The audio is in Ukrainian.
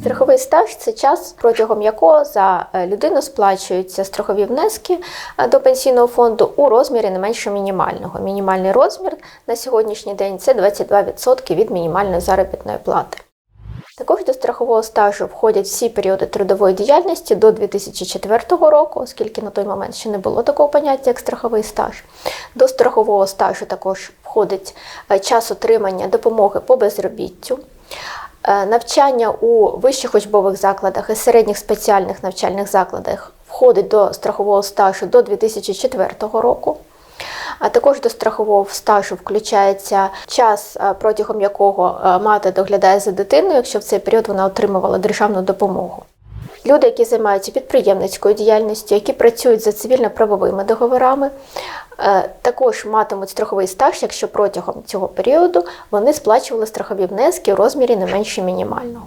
Страховий стаж це час, протягом якого за е, людину сплачуються страхові внески е, до пенсійного фонду у розмірі не менше мінімального. Мінімальний розмір на сьогоднішній день це 22% від мінімальної заробітної плати. Також до страхового стажу входять всі періоди трудової діяльності до 2004 року, оскільки на той момент ще не було такого поняття, як страховий стаж. До страхового стажу також входить е, час отримання допомоги по безробіттю, навчання у вищих учбових закладах і середніх спеціальних навчальних закладах входить до страхового стажу до 2004 року. А також до страхового стажу включається час, е, протягом якого е, мати доглядає за дитиною, якщо в цей період вона отримувала державну допомогу. Люди, які займаються підприємницькою діяльністю, які працюють за цивільно-правовими договорами, е, також матимуть страховий стаж, якщо протягом цього періоду вони сплачували страхові внески у розмірі не менше мінімального.